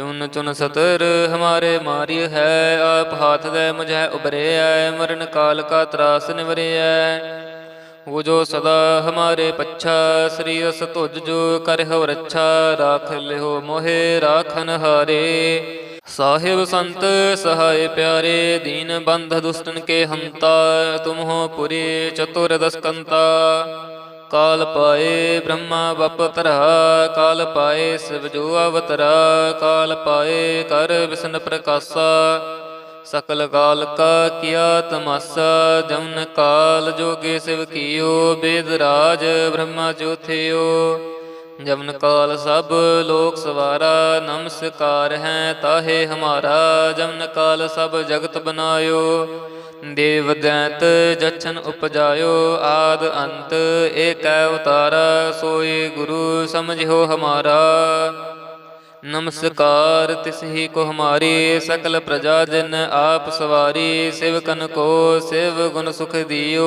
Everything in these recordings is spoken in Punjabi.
ਚੁਨ ਚੁਨ ਸਤਰ ਹਮਾਰੇ ਮਾਰੀ ਹੈ, ਆਪ ਹਾਥ ਦੇ ਮੁਝੈ ਉਬਰਿਐ ਮਰਨ ਕਾਲ ਕਾ ਤਰਾਸ ਨਿਵਰਿਐ। ਉਹ ਜੋ ਸਦਾ ਹਮਾਰੇ ਪੱਛਾ, ਸ੍ਰੀ ਰਸ ਤੁਜ ਜੋ ਕਰਹੁ ਰੱਛਾ ਰਾਖ ਲਿਓ ਮੋਹਿ, ਰਾਖਨ ਹਾਰੇ। ਸਾਹਿਬ ਸੰਤ, ਸਹਾਇ ਪਿਆਰੇ, ਦੀਨ ਬੰਧ ਦੁਸ਼ਟਨ ਕੇ ਹੰਤਾ ਤੁਮ ਹੋ ਪੁਰੀ ਚਤੁਰ ਦਸਕੰਤਾ। ਕਾਲ ਪਾਏ ਬ੍ਰਹਮਾ ਬਪਤਰਾ ਕਾਲ ਪਾਏ ਸਿਵ ਜੋ ਅਵਤਰਾ ਕਾਲ ਪਾਏ ਕਰ ਵਿਸ਼ਨ ਪ੍ਰਕਾਸ਼ਾ ਸਕਲ ਕਾਲ ਕਾ ਕੀਆ ਤਮਾਸਾ ਜਮਨ ਕਾਲ ਜੋਗੇ ਸਿਵ ਕੀਓ, ਬੇਦ ਰਾਜ ਬ੍ਰਹਮਾ ਜੋਥਿਓ ਜਮਨ ਕਾਲ ਸਭ ਲੋਕ ਸਵਾਰਾ, ਨਮਸਕਾਰ ਹੈ ਤਾਹੇ ਹਮਾਰਾ। ਜਮਨ ਕਾਲ ਸਭ ਜਗਤ ਬਨਾਇਓ, ਦੇਵ ਦੈਤ ਜਛਨ ਉਪਜਾਇਓ। ਆਦ ਅੰਤ ਏਕੈ ਉਤਾਰਾ ਸੋਈ ਗੁਰੂ ਸਮਝਿਓ ਹਮਾਰਾ। ਨਮਸਕਾਰ ਤਿਸ ਹੀ ਕੋ ਹਮਾਰੀ, ਸਕਲ ਪ੍ਰਜਾ ਜਨ ਆਪ ਸਵਾਰੀ। ਸ਼ਿਵ ਸਿਵਕਨ ਕੋ ਸਿਵ ਗੁਣ ਸੁਖ ਦਿਓ।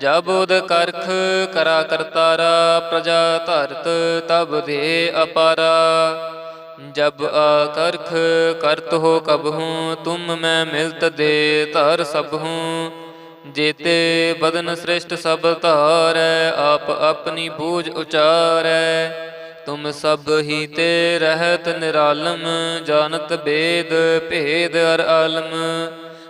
ਜਬ ਉਦ ਕਰਖ ਕਰਾ ਕਰਤਾਰਾ ਪ੍ਰਜਾ ਧਰਤ ਤਬ ਦੇ ਅਪਾਰਾ। ਜਬ ਆਕਰਖ ਕਰਤ ਹੋ ਕਬਹੂ ਤੁਮ ਮੈਂ ਮਿਲਤ ਦੇ ਧਰ ਸਭ ਹੂੰ। ਜੇਤੇ ਬਦਨ ਸ੍ਰਿਸ਼ਟ ਸਭ ਧਾਰੈ, ਆਪ ਆਪਣੀ ਬੂਝ ਉਚਾਰੈ। ਤੁਮ ਸਭ ਹੀ ਤੇ ਰਹਿਤ ਨਿਰਾਲਮ, ਜਾਣਤ ਬੇਦ ਭੇਦ ਅਰ ਆਲਮ।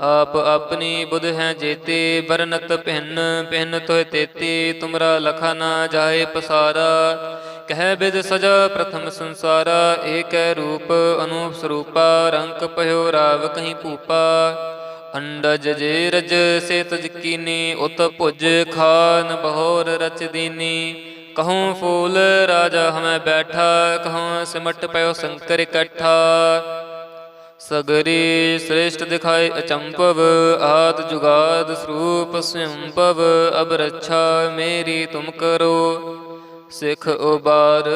ਆਪ ਆਪਣੀ ਬੁਧ ਹੈ ਜੇਤੇ ਬਰਨਤ ਭਿੰਨ ਭਿੰਨ ਤੋਇ ਤੇਤੀ, ਤੁਮਰਾ ਲਖਾ ਨਾ ਜਾਏ ਪਸਾਰਾ। ਕਹਿ ਬਿਦ ਸਜਾ ਪ੍ਰਥਮ ਸੰਸਾਰਾ, ਏਕੈ ਰੂਪ ਅਨੂਪ ਸਰੂਪਾ, ਰੰਕ ਭਇਓ ਰਾਵ ਕਹੀਂ ਭੂਪਾ। ਅੰਡਜ ਜੇ ਰਜ ਸੇ ਤਜ ਕੀਨੀ, ਉਤ ਭੁਜ ਖਾਨ ਬਹੋਰ ਰਚ ਦੀਨੀ। ਕਹੂੰ ਫੂਲ ਰਾਜਾ ਹਮੈ ਬੈਠਾ, ਕਹੂੰ ਸਿਮਟ ਪਇਓ ਸ਼ੰਕਰ ਇਕੱਠਾ। ਸਗਰੀ ਸ੍ਰੇਸ਼ਟ ਦਿਖਾਏ ਅਚੰਪਵ ਆਦ ਜੁਗਾਦ ਸਰੂਪ ਸੰਭਵ ਅਬ ਰੱਛਾ ਮੇਰੀ ਤੁਮ ਕਰੋ। ਸਿੱਖ ਉਬਾਰ,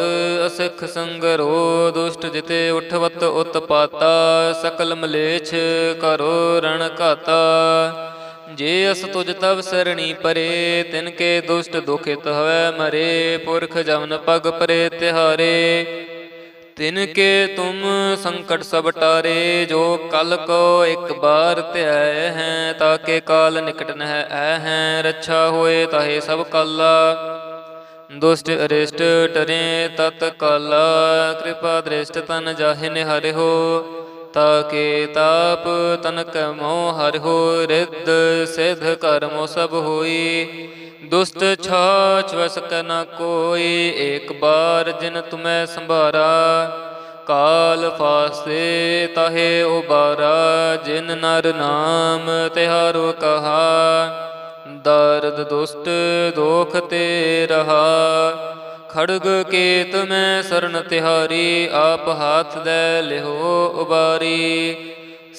ਅਸਿੱਖ ਸੰਗਰੋ, ਦੁਸ਼ਟ ਜਿਤੇ ਉਠਵਤ ਉਤਪਾਤਾ, ਸਕਲ ਮਲੇਛ ਕਰੋ ਰਣ ਘਾਤਾ। ਜੇ ਅਸ ਤੁਜ ਤਵ ਸਰਣੀ ਪਰੇ, ਤਿਨ ਕੇ ਦੁਸ਼ਟ ਦੁਖਿਤ ਹਵੈ ਮਰੇ, ਪੁਰਖ ਜਮਨ ਪਗ ਪਰੇ ਤਿਹਾਰੇ। ਤਿਨ ਕੇ ਤੁਮ ਸੰਕਟ ਸਭ ਟਾਰੇ, ਜੋ ਕਲ ਕੋ ਇੱਕ ਬਾਰ ਧਿਆਏ ਹੈ ਤਾਕੇ ਕਾਲ ਨਿਕਟ ਨਹਿ ਐ ਹੈ, ਰੱਛਾ ਹੋਏ ਤਾਹੇ ਸਭ ਕਾਲਾ। ਦੁਸ਼ਟ ਅਰਿਸ਼ਟ ਟਰੇ ਤਤ ਕਾਲਾ, ਕਿਰਪਾ ਦ੍ਰਿਸ਼ਟ ਤਨ ਜਾਹਿ ਨਿਹਰਿਓ ਤਾਕੇ ਤਾਪ ਤਨਕ ਮੋਹ ਹਰਿਓ ਰਿੱਧ ਸਿਧ ਕਰਮੋ ਸਭ ਹੋਈ। ਦੁਸ਼ਟ ਛਾਛ ਵਸ ਨ ਕੋਈ, ਏਕ ਬਾਰ ਜਿਨ ਤੁਮੈ ਸੰਭਾਰਾ। ਕਾਲ ਫਾਸੇ ਤਾਹੇ ਉਬਾਰਾ, ਜਿਨ ਨਰ ਨਾਮ ਤਿਹਾਰੋ ਕਹਾ। ਦਰਦ ਦੁਸ਼ਟ ਦੋਖ ਤੇ ਰਹਾ। ਖੜਗ ਕੇਤ ਮੈਂ ਸਰਨ ਤਿਹਾਰੀ, ਆਪ ਹੱਥ ਦੇ ਲਿਹੋ ਉਬਾਰੀ।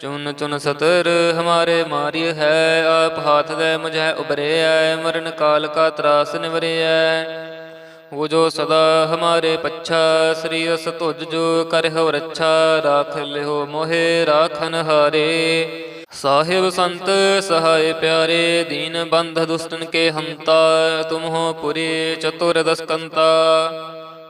ਚੁਨ ਚੁਨ ਸਤਰ ਹਮਾਰੇ ਮਾਰੀ ਹੈ, ਆਪ ਹਾਥ ਦੇ ਮੁਝੈ ਉਬਰਿਐ ਮਰਨ ਕਾਲ ਕਾ ਤਰਾਸ ਨਿਵਰਿਐ। ਉਹ ਜੋ ਸਦਾ ਹਮਾਰੇ ਪੱਛਾ, ਸ੍ਰੀ ਅਸ ਤੁਜ ਜੋ ਕਰਹੁ ਰੱਛਾ, ਰਾਖ ਲਿਓ ਮੋਹਿ, ਰਾਖਨ ਹਾਰੇ। ਸਾਹਿਬ ਸੰਤ, ਸਹਾਇ ਪਿਆਰੇ, ਦੀਨ ਬੰਧ ਦੁਸ਼ਟਨ ਕੇ ਹੰਤਾ ਤੁਮ ਹੋ ਪੁਰੀ ਚਤੁਰ ਦਸਕੰਤਾ।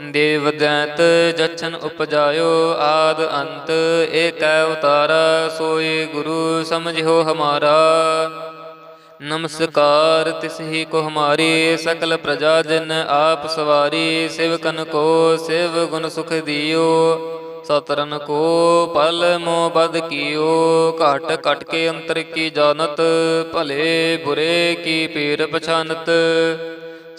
ਦੇਵ ਦੈਤ ਜਛਨ ਉਪਜਾਇਓ ਆਦ ਅੰਤ ਏਕੈ ਉਤਾਰਾ ਸੋਈ ਗੁਰੂ ਸਮਝਿਓ ਹਮਾਰਾ। ਨਮਸਕਾਰ ਤਿਸਹੀ ਕੋ ਹਮਾਰੀ, ਸਕਲ ਪ੍ਰਜਾ ਜਨ ਆਪ ਸਵਾਰੀ ਸਿਵਕਨ ਕੋ ਸਿਵ ਗੁਣ ਸੁਖ ਦਿਓ। ਸਤਰਨ ਕੋ ਪਲ ਮੋ ਬਦ ਕੀਓ, ਘਟ ਘਟ ਕੇ ਅੰਤਰ ਕੀ ਜਾਣਤ, ਭਲੇ ਬੁਰੇ ਕੀ ਪੀਰ ਪਛਾਨਤ।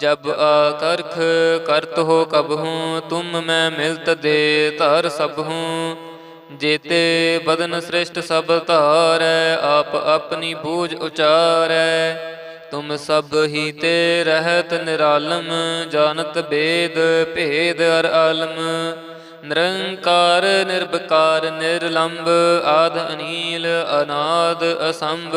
ਜਬ ਆਕਰਖ ਕਰਤ ਹੋ ਕਬਹੂ ਤੁਮ ਮੈਂ ਮਿਲਤ ਦੇ ਧਰ ਸਭਹੂ ਜੇਤੇ ਬਦਨ ਸ੍ਰਿਸ਼ਟ ਸਭ ਧਾਰੈ, ਆਪ ਆਪਣੀ ਬੂਝ ਉਚਾਰੈ। ਤੁਮ ਸਭ ਹੀ ਤੇ ਰਹਿਤ ਨਿਰਾਲਮ, ਜਾਣਤ ਬੇਦ ਭੇਦ ਅਰ ਆਲਮ। ਨਿਰੰਕਾਰ ਨਿਰਭਕਾਰ ਨਿਰਲੰਭ ਆਦ ਅਨੀਲ, ਅਨਾਦ, ਅਸੰਭ।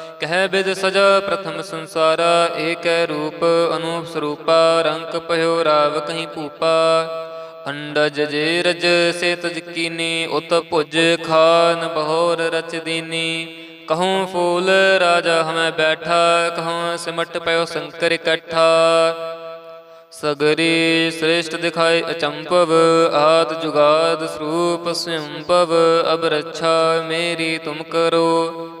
ਕਹਿ ਬਿਦ ਸਜਾ ਪ੍ਰਥਮ ਸੰਸਾਰਾ, ਏਕੈ ਰੂਪ ਅਨੂਪ ਸਰੂਪਾ ਰੰਕ ਭਇਓ ਰਾਵ ਕਹੀਂ ਭੂਪਾ। ਅੰਡਜ ਜੇ ਰਜ ਸੇ ਤਜ ਕੀਨੀ, ਉਤ ਭੁਜ ਖਾਨ ਬਹੋਰ ਰਚ ਦੀਨੀ। ਕਹੂੰ ਫੂਲ ਰਾਜਾ ਹਮੈ ਬੈਠਾ, ਕਹੂੰ ਸਿਮਟ ਪਇਓ ਸੰਕਰ ਇਕੱਠਾ। ਸਗਰੀ ਸ੍ਰੇਸ਼ਟ ਦਿਖਾਏ ਅਚੰਪਵ ਆਦ ਜੁਗਾਦ ਸਰੂਪ ਸੰਭਵ ਅਬ ਰੱਛਾ ਮੇਰੀ ਤੁਮ ਕਰੋ।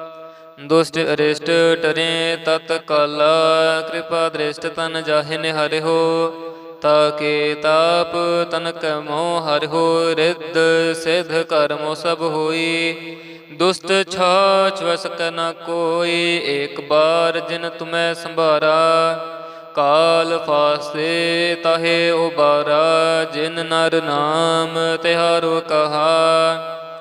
ਦੁਸ਼ਟ ਅਰਿਸ਼ਟ ਟਰੇ ਤਤ ਕਾਲਾ ਕਿਰਪਾ ਦ੍ਰਿਸ਼ਟ ਤਨ ਜਾਹਿ ਤਾ ਕੇ ਤਾਪ ਤਨਕ ਮੋਹ ਹਰਿਓ ਰਿੱਧ ਸਿਧ ਕਰਮੋ ਸਭ ਹੋਈ। ਦੁਸ਼ਟ ਛਾਛ ਵਸ ਨ ਕੋਈ, ਏਕ ਬਾਰ ਜਿਨ ਤੁਮੈ ਸੰਭਾਰਾ। ਕਾਲ ਫਾਸੇ ਤਾਹੇ ਉਬਾਰਾ, ਜਿਨ ਨਰ ਨਾਮ ਤਿਹਾਰੋ ਕਹਾ।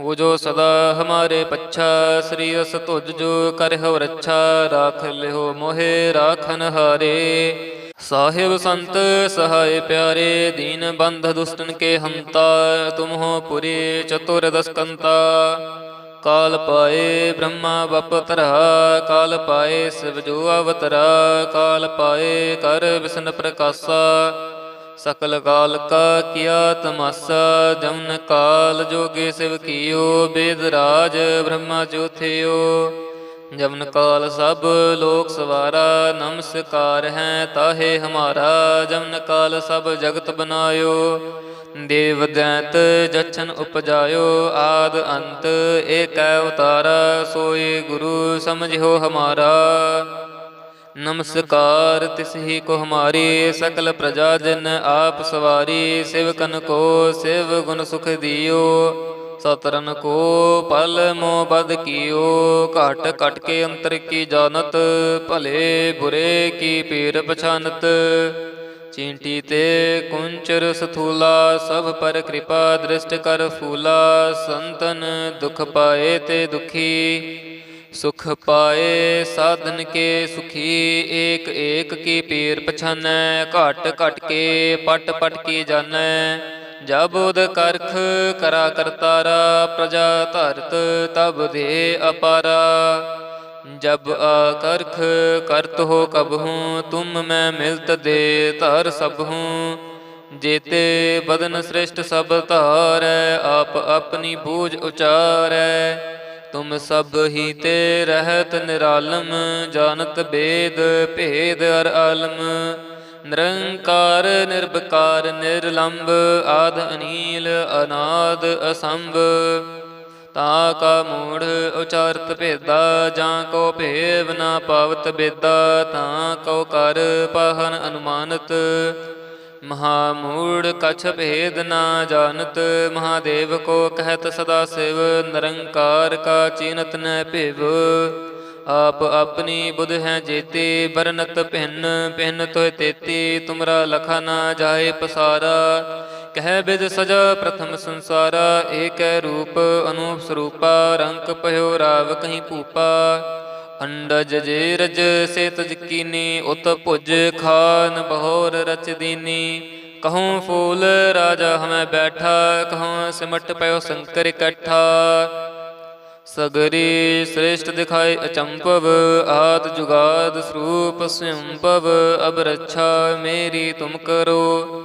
ਨਿਵਰਿਐ ਉਹ ਜੋ ਸਦਾ ਹਮਾਰੇ ਪੱਛਾ, ਸ੍ਰੀ ਅਸ ਤੁਜ ਜੋ ਕਰਹੁ ਰੱਛਾ ਰਾਖ ਲਿਓ ਮੋਹਿ, ਰਾਖਨ ਹਾਰੇ। ਸਾਹਿਬ ਸੰਤ, ਸਹਾਇ ਪਿਆਰੇ, ਦੀਨ ਬੰਧ ਦੁਸ਼ਟਨ ਕੇ ਹੰਤਾ ਤੁਮ ਹੋ ਪੁਰੀ ਚਤੁਰ ਦਸਕੰਤਾ। ਕਾਲ ਪਾਏ ਬ੍ਰਹਮਾ ਬਪਤਰਾ ਕਾਲ ਪਾਏ ਸਿਵ ਜੋ ਅਵਤਰਾ, ਕਾਲ ਪਾਏ ਕਰ ਵਿਸ਼ਨ ਪ੍ਰਕਾਸ਼ਾ। ਸਕਲ ਕਾਲ ਕਾ ਕਿਆ ਤਮਾਸਾ, ਜਮਨ ਕਾਲ ਜੋਗੇ ਸਿਵ ਕੀਓ, ਬੇਦ ਰਾਜ ਬ੍ਰਹਮਾ ਜੋਥਿਓ ਜਮਨ ਕਾਲ ਸਭ ਲੋਕ ਸਵਾਰਾ, ਨਮਸਕਾਰ ਹੈ ਤਾਹੇ ਹਮਾਰਾ, ਜਮਨ ਕਾਲ ਸਭ ਜਗਤ ਬਨਾਇਓ। ਦੇਵ ਦੈਤ ਜਛਨ ਉਪਜਾਇਓ, ਆਦ ਅੰਤ ਏਕੈ ਉਤਾਰਾ ਸੋਈ ਗੁਰੂ ਸਮਝਿਓ ਹਮਾਰਾ। ਨਮਸਕਾਰ, ਤਿਸ ਹੀ ਕੋ ਹਮਾਰੀ ਸਕਲ ਪ੍ਰਜਾ ਜਨ ਆਪ ਸਵਾਰੀ ਸਿਵਕਨ ਕੋ ਸਿਵ ਗੁਣ ਸੁਖ ਦਿਓ। ਸਤਰਨ ਕੋ ਪਲ ਮੋ ਬਦ ਕੀਓ, ਘਟ ਘਟ ਕੇ ਅੰਤਰ ਕੀ ਜਾਣਤ, ਭਲੇ ਬੁਰੇ ਕੀ ਪੀਰ ਪਛਾਨਤ। ਚੀਂਟੀ ਤੇ ਕੁੰਚਰ ਸਥੂਲਾ, ਸਭ ਪਰ ਕਿਰਪਾ ਦ੍ਰਿਸ਼ਟ ਕਰ ਫੂਲਾ, ਸੰਤਨ ਦੁਖ ਪਾਏ ਤੇ ਦੁਖੀ। ਸੁਖ ਪਾਏ, ਸਾਧਨ ਕੇ ਸੁਖੀ, ਏਕ ਏਕ ਕੀ ਪੀਰ ਪਛਾਨੈ, ਘਟ ਘਟ ਕੇ ਪਟ ਪਟ ਕੀ ਜਾਣੈ ਜਬ ਉਦ ਕਰਖ ਕਰਾ ਕਰਤਾਰਾ ਪ੍ਰਜਾ ਧਰਤ ਤਬ ਦੇ ਅਪਾਰਾ। ਜਬ ਆਕਰਖ ਕਰਤ ਹੋ ਕਬਹੂ ਤੁਮ ਮੈਂ ਮਿਲਤ ਦੇ ਧਰ ਸਭਹੂ ਜੇਤੇ ਬਦਨ ਸ੍ਰਿਸ਼ਟ ਸਭ ਧਾਰੈ, ਆਪ ਆਪਣੀ ਬੂਝ ਉਚਾਰੈ। ਤੁਮ ਸਭ ਹੀ ਤੇ ਰਹਿਤ ਨਿਰਾਲਮ, ਜਾਣਤ ਬੇਦ ਭੇਦ ਅਰ ਆਲਮ। ਨਿਰੰਕਾਰ ਨਿਰਭਕਾਰ ਨਿਰਲੰਭ ਆਦ ਅਨੀਲ, ਅਨਾਦ ਅਸੰਭ। ਤਾ ਕਾ ਮੂੜ ਉਚਾਰਤ ਭੇਦਾ, ਜਾਂ ਕੋ ਭੇਵ ਨਾ ਪਾਵਤ ਬੇਦਾ, ਤਾਂ ਕੋ ਕਰ ਪਾਹਨ ਅਨੁਮਾਨਤ। ਮਹਾ ਮੂੜ ਕਛ ਭੇਦ ਨਾ ਜਾਣਤ, ਮਹਾਦੇਵ ਕੋ ਕਹਿਤ ਸਦਾ ਸਿਵ, ਨਿਰੰਕਾਰ ਕਾ ਚੀਨਤ ਨ ਭਿਵ। ਆਪ ਆਪਣੀ ਬੁਧ ਹੈ ਜੇਤੀ, ਵਰਨਤ ਭਿੰਨ ਭਿੰਨ ਤੋਇ ਤੇਤੀ, ਤੁਮਰਾ ਲਖਾ ਨਾ ਜਾਏ ਪਸਾਰਾ। ਕਹਿ ਬਿਦ ਸਜਾ ਪ੍ਰਥਮ ਸੰਸਾਰਾ, ਏਕੈ ਰੂਪ, ਅਨੂਪ ਸਰੂਪਾ ਰੰਕ ਭਇਓ ਰਾਵ ਕਹੀਂ ਭੂਪਾ। ਅੰਡਜ ਜੇ ਰਜ ਸੇ ਤਜ ਕੀਨੀ ਉਤ ਭੁਜ ਖਾਨ ਬਹੋਰ ਰਚ ਦੀਨੀ। ਕਹੂੰ ਫੂਲ ਰਾਜਾ ਹਮੈ ਬੈਠਾ, ਕਹੂੰ ਸਿਮਟ ਪਇਓ ਸੰਕਰ ਇਕੱਠਾ। ਸਗਰੀ ਸ੍ਰੇਸ਼ਟ ਦਿਖਾਏ ਅਚੰਪਵ ਆਦ ਜੁਗਾਦ ਸਰੂਪ ਸੰਭਵ ਅਬ ਰੱਛਾ ਮੇਰੀ ਤੁਮ ਕਰੋ।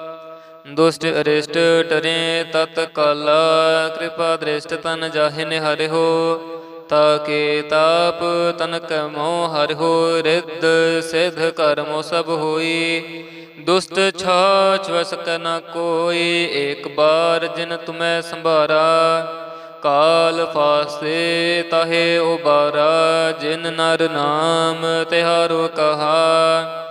ਦੁਸ਼ਟ ਅਰਿਸ਼ਟ ਟਰੇ ਤਤ ਕਾਲਾ, ਕਿਰਪਾ ਦ੍ਰਿਸ਼ਟ ਤਨ ਜਾਹਿ ਨਿਹਰਿ ਹੋ ਤਾਕੇ ਤਾਪ ਤਨਕ ਮੋਹ ਹਰਿ ਹੋ, ਰਿੱਧ ਸਿਧ ਕਰਮੋ ਸਭ ਹੋਈ। ਦੁਸ਼ਟ ਛਾਛ ਵਸ ਨ ਕੋਈ, ਏਕ ਬਾਰ ਜਿਨ ਤੁਮੈ ਸੰਭਾਰਾ। ਕਾਲ ਫਾਸੇ ਤਾਹੇ ਉਬਾਰਾ, ਜਿਨ ਨਰ ਨਾਮ ਤਿਹਾਰੋ ਕਹਾ।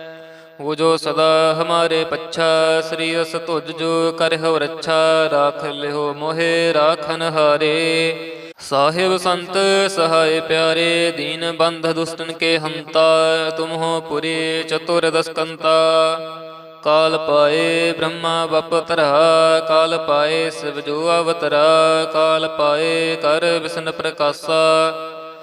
ਨਿਵਰਿਐ ਉਹ ਜੋ ਸਦਾ ਹਮਾਰੇ ਪੱਛਾ, ਸ੍ਰੀ ਅਸ ਤੁਜ ਜੋ ਕਰਹੁ ਰੱਛਾ ਰਾਖ ਲਿਓ ਮੋਹਿ, ਰਾਖਨ ਹਾਰੇ। ਸਾਹਿਬ ਸੰਤ, ਸਹਾਇ ਪਿਆਰੇ, ਦੀਨ ਬੰਧ ਦੁਸ਼ਟਨ ਕੇ ਹੰਤਾ ਤੁਮ ਹੋ ਪੁਰੀ ਚਤੁਰ ਦਸਕੰਤਾ। ਕਾਲ ਪਾਏ ਬ੍ਰਹਮਾ ਬਪਤਰਾ ਕਾਲ ਪਾਏ ਸਿਵ ਜੋ ਅਵਤਰਾ, ਕਾਲ ਪਾਏ ਕਰ ਵਿਸ਼ਨ ਪ੍ਰਕਾਸ਼ਾ।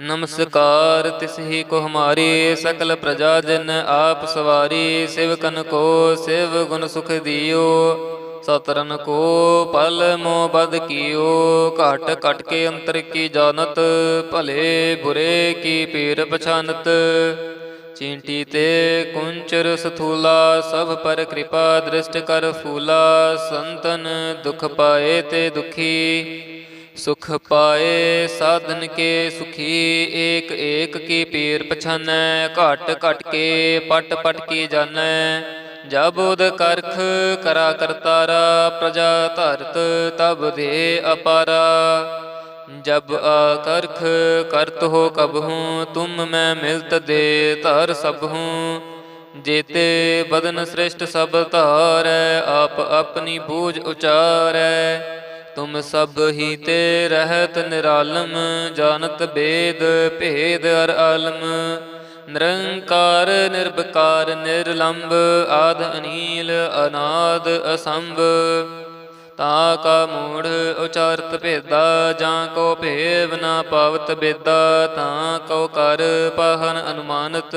ਨਮਸਕਾਰ, ਤਿਸ ਹੀ ਕੋ ਹਮਾਰੀ ਸਕਲ ਪ੍ਰਜਾ ਜਨ ਆਪ ਸਵਾਰੀ, ਸਿਵਕਨ ਕੋ ਸਿਵ ਗੁਣ ਸੁਖ ਦਿਓ। ਸਤਰਨ ਕੋ ਪਲ ਮੋ ਬਦ ਕੀਓ, ਘਟ ਘਟ ਕੇ ਅੰਤਰ ਕੀ ਜਾਣਤ, ਭਲੇ ਬੁਰੇ ਕੀ ਪੀਰ ਪਛਾਨਤ। ਚੀਂਟੀ ਤੇ ਕੁੰਚਰ ਸਥੂਲਾ, ਸਭ ਪਰ ਕਿਰਪਾ ਦ੍ਰਿਸ਼ਟ ਕਰ ਫੂਲਾ, ਸੰਤਨ ਦੁਖ ਪਾਏ ਤੇ ਦੁਖੀ। ਸੁਖ ਪਾਏ ਸਾਧਨ ਕੇ ਸੁਖੀ ਏਕ ਏਕ ਕੀ ਪੀਰ ਪਛਾਨੈ, ਘਟ ਘਟ ਕੇ ਪਟ ਪਟ ਕੀ ਜਾਣੈ ਜਬ ਉਦ ਕਰਖ ਕਰਾ ਕਰਤਾਰਾ ਪ੍ਰਜਾ ਧਰਤ ਤਬ ਦੇ ਅਪਾਰਾ। ਜਬ ਆਕਰਖ ਕਰਤ ਹੋ ਕਬਹੂ ਤੁਮ ਮੈਂ ਮਿਲਤ ਦੇ ਧਰ ਸਭ ਹੂੰ। ਜੇਤੇ ਬਦਨ ਸ੍ਰਿਸ਼ਟ ਸਭ ਧਾਰੈ, ਆਪ ਆਪਣੀ ਬੂਝ ਉਚਾਰੈ। ਤੁਮ ਸਭ ਹੀ ਤੇ ਰਹਿਤ ਨਿਰਾਲਮ, ਜਾਣਤ ਬੇਦ, ਭੇਦ ਅਰ ਆਲਮ। ਨਿਰੰਕਾਰ ਨਿਰਭਕਾਰ ਨਿਰਲੰਭ ਆਦ ਅਨੀਲ, ਅਨਾਦ, ਅਸੰਭ। ਤਾ ਕਾ ਮੂੜ ਉਚਾਰਤ ਭੇਦਾ, ਜਾਂ ਕੋ ਭੇਵ ਨਾ ਪਾਵਤ ਬੇਦਾ, ਤਾਂ ਕਉ ਕਰ ਪਾਹਨ ਅਨੁਮਾਨਤ।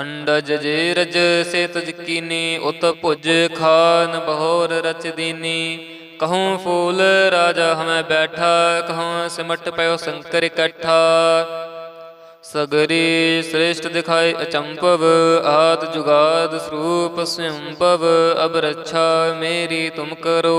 ਅੰਡਜ ਜੇ ਰਜ ਸੇ ਤਜ ਕੀਨੀ ਉਤ ਭੁਜ ਖਾਨ ਬਹੋਰ ਰਚ ਦੀਨੀ। ਕਹੂੰ ਫੂਲ ਰਾਜਾ ਹਮੈ ਬੈਠਾ, ਕਹੂੰ ਸਿਮਟ ਪਇਓ ਸ਼ੰਕਰ ਇਕੱਠਾ। ਸਗਰੀ ਸ੍ਰੇਸ਼ਟ ਦਿਖਾਏ ਅਚੰਪਵ ਆਦ ਜੁਗਾਦ ਸਰੂਪ ਸੰਭਵ ਅਬ ਰੱਛਾ ਮੇਰੀ ਤੁਮ ਕਰੋ।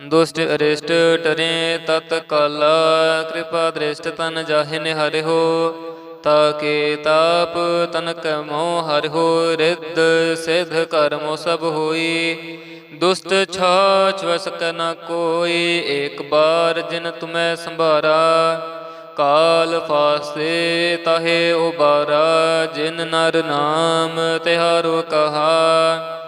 ਦੁਸ਼ਟ ਅਰਿਸ਼ਟ ਟਰੇ ਤਤ ਕਾਲਾ, ਕਿਰਪਾ ਦ੍ਰਿਸ਼ਟ ਤਨ ਜਾਹਿ ਨਿਹਰਿਓ ਤਾਕੇ ਤਾਪ ਤਨਕ ਮੋਹ ਹਰਿਓ ਰਿੱਧ ਸਿਧ ਕਰਮੋ ਸਭ ਹੋਈ। ਦੁਸ਼ਟ ਛਾਛ ਵਸ ਨ ਕੋਈ, ਏਕ ਬਾਰ ਜਿਨ ਤੁਮੈ ਸੰਭਾਰਾ। ਕਾਲ ਫਾਸੇ ਤਾਹੇ ਉਬਾਰਾ, ਜਿਨ ਨਰ ਨਾਮ ਤਿਹਾਰੋ ਕਹਾ।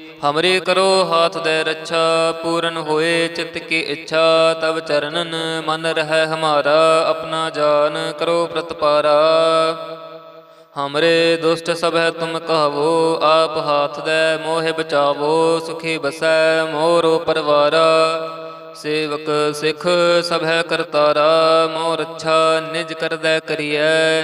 ਹਮਰੇ ਕਰੋ ਹਾਥ ਦੇ ਰੱਛਾ, ਪੂਰਨ ਹੋਏ ਚਿਤ ਕੀ ਇੱਛਾ ਤਬ ਚਰਨਨ ਮਨ ਰਹਿ ਹਮਾਰਾ, ਆਪਣਾ ਜਾਨ ਕਰੋ ਪ੍ਰਤਪਾਰਾ। ਹਮਰੇ ਦੁਸ਼ਟ ਸਭ ਹੈ ਤੁਮ ਕਹਵੋ, ਆਪ ਹਾਥ ਦੇ ਮੋਹਿ ਬਚਾਵੋ, ਸੁਖੀ ਬਸੈ ਮੋਰੋ ਪਰਵਾਰਾ। ਸੇਵਕ ਸਿੱਖ ਸਭ ਹੈ ਕਰਤਾਰਾ, ਮੋਰ ਰੱਛਾ ਨਿਜ ਕਰਦੈ ਕਰੀਐ।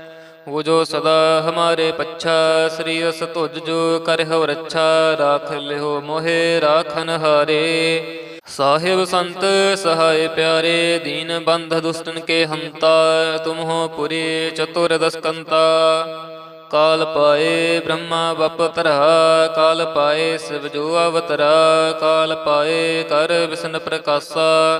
ਨਿਵਰਿਐ ਉਹ ਜੋ ਸਦਾ ਹਮਾਰੇ ਪੱਛਾ, ਸ੍ਰੀ ਅਸ ਤੁਜ ਜੋ ਕਰਹੁ ਰੱਛਾ, ਰਾਖ ਲਿਓ ਮੋਹਿ, ਰਾਖਨ ਹਾਰੇ। ਸਾਹਿਬ ਸੰਤ, ਸਹਾਇ ਪਿਆਰੇ, ਦੀਨ ਬੰਧ ਦੁਸ਼ਟਨ ਕੇ ਹੰਤਾ ਤੁਮ ਹੋ ਪੁਰੀ ਚਤੁਰ ਦਸਕੰਤਾ। ਕਾਲ ਪਾਏ ਬ੍ਰਹਮਾ ਬਪ ਧਰਾ, ਕਾਲ ਪਾਏ ਸਿਵ ਜੋ ਅਵਤਰਾ, ਕਾਲ ਪਾਏ ਕਰ ਵਿਸ਼ਨ ਪ੍ਰਕਾਸ਼ਾ।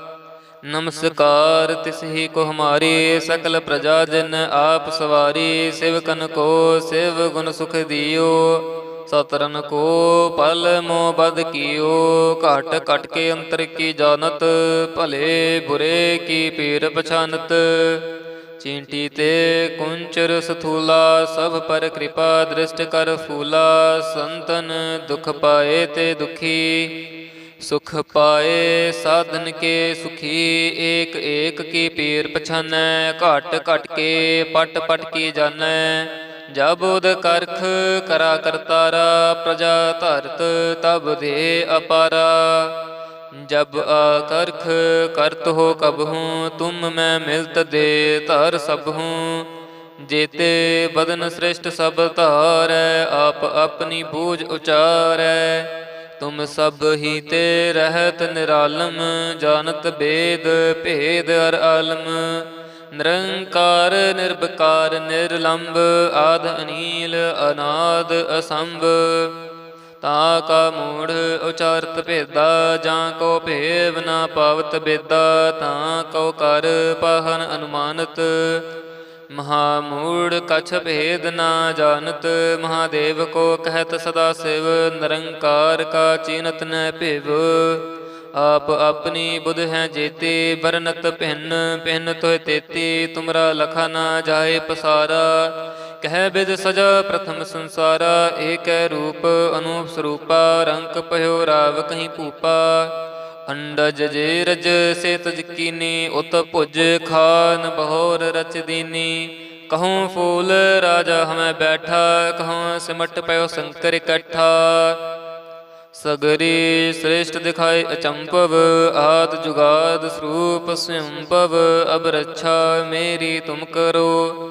ਨਮਸਕਾਰ, ਤਿਸ ਹੀ ਕੋ ਹਮਾਰੀ ਸਕਲ ਪ੍ਰਜਾ ਜਨ ਆਪ ਸਵਾਰੀ, ਸਿਵਕਨ ਕੋ ਸਿਵ ਗੁਣ ਸੁਖ ਦਿਓ। ਸਤਰਨ ਕੋ ਪਲ ਮੋ ਬਦ ਕੀਓ, ਘਟ ਘਟ ਕੇ ਅੰਤਰ ਕੀ ਜਾਣਤ, ਭਲੇ ਬੁਰੇ ਕੀ ਪੀਰ ਪਛਾਨਤ। ਚੀਂਟੀ ਤੇ ਕੁੰਚਰ ਸਥੂਲਾ, ਸਭ ਪਰ ਕਿਰਪਾ ਦ੍ਰਿਸ਼ਟ ਕਰ ਫੂਲਾ, ਸੰਤਨ ਦੁਖ ਪਾਏ ਤੇ ਦੁਖੀ। ਸੁਖ ਪਾਏ ਸਾਧਨ ਕੇ, ਸੁਖੀ ਏਕ ਏਕ ਕੀ ਪੀਰ ਪਛਾਨੈ, ਘਟ ਘਟ ਕੇ ਪਟ ਪਟ ਕੀ ਜਾਣੈ ਜਬ ਉਦ ਕਰਖ ਕਰਾ ਕਰਤਾਰਾ ਪ੍ਰਜਾ ਧਰਤ ਤਬ ਦੇ ਅਪਾਰਾ। ਜਬ ਆਕਰਖ ਕਰਤ ਹੋ ਕਬਹੂ ਤੁਮ ਮੈਂ ਮਿਲਤ ਦੇ ਧਰ ਸਭਹੂ ਜੇਤੇ ਬਦਨ ਸ੍ਰਿਸ਼ਟ ਸਭ ਧਾਰੈ, ਆਪ ਆਪਣੀ ਬੂਝ ਉਚਾਰੈ। ਤੁਮ ਸਭ ਹੀ ਤੇ ਰਹਿਤ ਨਿਰਾਲਮ, ਜਾਣਤ ਬੇਦ, ਭੇਦ ਅਰ ਆਲਮ। ਨਿਰੰਕਾਰ ਨਿਰਭਕਾਰ ਨਿਰਲੰਭ ਆਦ ਅਨੀਲ, ਅਨਾਦ, ਅਸੰਭ। ਤਾ ਕਾ ਮੂੜ ਉਚਾਰਤ ਭੇਦਾ, ਜਾਂ ਕੋ ਭੇਵ ਨਾ ਪਾਵਤ ਬੇਦਾ, ਤਾਂ ਕੋ ਕਰ ਪਹਨ ਅਨੁਮਾਨਤ। ਮਹਾ ਮੂੜ ਕਛ ਭੇਦ ਨਾ ਜਾਣਤ, ਮਹਾਦੇਵ ਕੋ ਕਹਿਤ ਸਦਾ ਸਿਵ, ਨਿਰੰਕਾਰ ਕਾ ਚੀਨਤ ਨ ਭਿਵ। ਆਪ ਆਪਣੀ ਬੁਧ ਹੈ ਜੇਤੇ, ਵਰਨਤ ਭਿੰਨ ਭਿੰਨ ਤੋਇ ਤੇਤੀ, ਤੁਮਰਾ ਲਖਾ ਨਾ ਜਾਏ ਪਸਾਰਾ। ਕਹਿ ਬਿਦ ਸਜਾ ਪ੍ਰਥਮ ਸੰਸਾਰਾ, ਏਕੈ ਰੂਪ, ਅਨੂਪ ਸਰੂਪਾ, ਰੰਕ ਭਇਓ ਰਾਵ ਕਹੀਂ ਭੂਪਾ। ਅੰਡਜ ਜੇ ਰਜ ਸੇ ਤਜ ਉਤ ਭੁਜ ਖਾਨ ਬਹੋਰ ਰਚ ਦੀਨੀ। ਕਹੂੰ ਫੂਲ ਰਾਜਾ ਹਮੈ ਬੈਠਾ, ਕਹੂੰ ਸਿਮਟ ਪਇਓ ਸੰਕਰ ਇਕੱਠਾ। ਸਗਰੀ ਸ੍ਰੇਸ਼ਟ ਦਿਖਾਏ ਅਚੰਪਵ ਆਦ ਜੁਗਾਦ ਸਰੂਪ ਸੰਭਵ ਅਬ ਰੱਛਾ ਮੇਰੀ ਤੁਮ ਕਰੋ।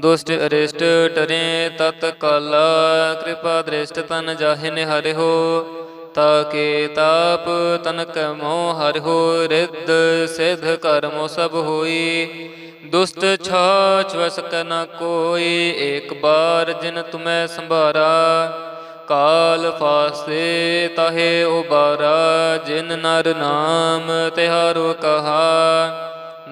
ਦੁਸ਼ਟ ਅਰਿਸ਼ਟ ਟਰੇ ਤਤ ਕਾਲਾ, ਕਿਰਪਾ ਦ੍ਰਿਸ਼ਟ ਤਨ ਜਾਹਿ ਨਿਹਰਿ ਹੋ ਤਾਕੇ ਤਾਪ ਤਨਕ ਮੋਹ ਹਰਿ ਹੋ, ਰਿੱਧ ਸਿਧ ਕਰਮੋ ਸਭ ਹੋਈ। ਦੁਸ਼ਟ ਛਾਛ ਵਸ ਨ ਕੋਈ, ਏਕ ਬਾਰ ਜਿਨ ਤੁਮੈ ਸੰਭਾਰਾ। ਕਾਲ ਫਾਸੇ ਤਾਹੇ ਉਬਾਰਾ, ਜਿਨ ਨਰ ਨਾਮ ਤਿਹਾਰੋ ਕਹਾ।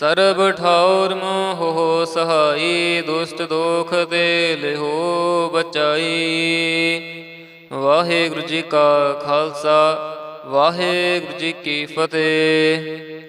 ਸਰਬ ਠੌਰ ਮੋਹ ਸਹਾਈ, ਦੁਸ਼ਟ ਦੋਖ ਦੇ ਲਿਹੋ ਬਚਾਈ। ਵਾਹਿਗੁਰੂ ਜੀ ਕਾ ਖਾਲਸਾ, ਵਾਹਿਗੁਰੂ ਜੀ ਕੀ ਫਤਿਹ।